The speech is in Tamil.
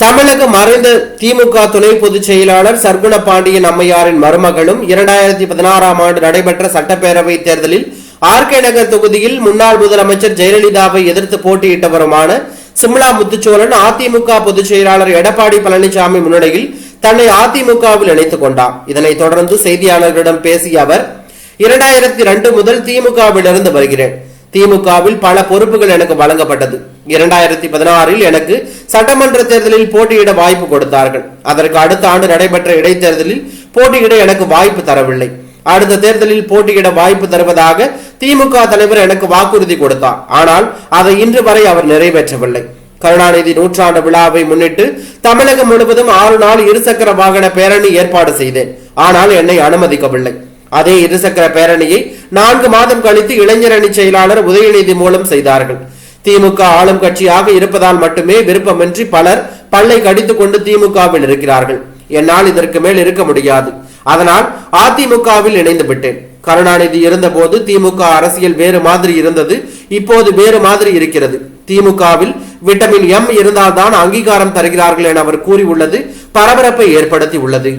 தமிழக மறைந்த திமுக துணை பொதுச் செயலாளர் சர்க்குண பாண்டியன் அம்மையாரின் மருமகளும் இரண்டாயிரத்தி பதினாறாம் ஆண்டு நடைபெற்ற சட்டப்பேரவை தேர்தலில் ஆர்கே நகர் தொகுதியில் முன்னாள் முதலமைச்சர் ஜெயலலிதாவை எதிர்த்து போட்டியிட்டவருமான சிம்லா முத்துச்சோழன் அதிமுக பொதுச் செயலாளர் எடப்பாடி பழனிசாமி முன்னிலையில் தன்னை அதிமுகவில் இணைத்துக் கொண்டார். இதனைத் தொடர்ந்து செய்தியாளர்களிடம் பேசிய அவர் இரண்டாயிரத்தி ரெண்டு முதல் திமுகவிலிருந்து வருகிறேன். திமுகவில் பல பொறுப்புகள் எனக்கு வழங்கப்பட்டது. இரண்டாயிரத்தி பதினாறில் எனக்கு சட்டமன்ற தேர்தலில் போட்டியிட வாய்ப்பு கொடுத்தார்கள். அதற்கு அடுத்த ஆண்டு நடைபெற்ற இடைத்தேர்தலில் போட்டியிட எனக்கு வாய்ப்பு தரவில்லை. அடுத்த தேர்தலில் போட்டியிட வாய்ப்பு தருவதாக திமுக தலைவர் எனக்கு வாக்குறுதி கொடுத்தார். ஆனால் அதை இன்று வரை அவர் நிறைவேற்றவில்லை. கருணாநிதி நூற்றாண்டு விழாவை முன்னிட்டு தமிழகம் முழுவதும் ஆறு நாள் இருசக்கர வாகன பேரணி ஏற்பாடு செய்தேன். ஆனால் என்னை அனுமதிக்கவில்லை. அதே இருசக்கர பேரணியை நான்கு மாதம் கழித்து இளைஞரணி செயலாளர் உதயநிதி மூலம் செய்தார்கள். திமுக ஆளும் கட்சியாக இருப்பதால் மட்டுமே விருப்பமின்றி பலர் பல்லை கடித்துக் கொண்டு திமுகவில் இருக்கிறார்கள். என்னால் இதற்கு மேல் இருக்க முடியாது. அதனால் அதிமுகவில் இணைந்து விட்டேன். கருணாநிதி இருந்தபோது திமுக அரசியல் வேறு மாதிரி இருந்தது. இப்போது வேறு மாதிரி இருக்கிறது. திமுகவில் விட்டமின் எம் இருந்தால்தான் அங்கீகாரம் தருகிறார்கள் என அவர் கூறியுள்ளது. பரபரப்பை ஏற்படுத்தி உள்ளது.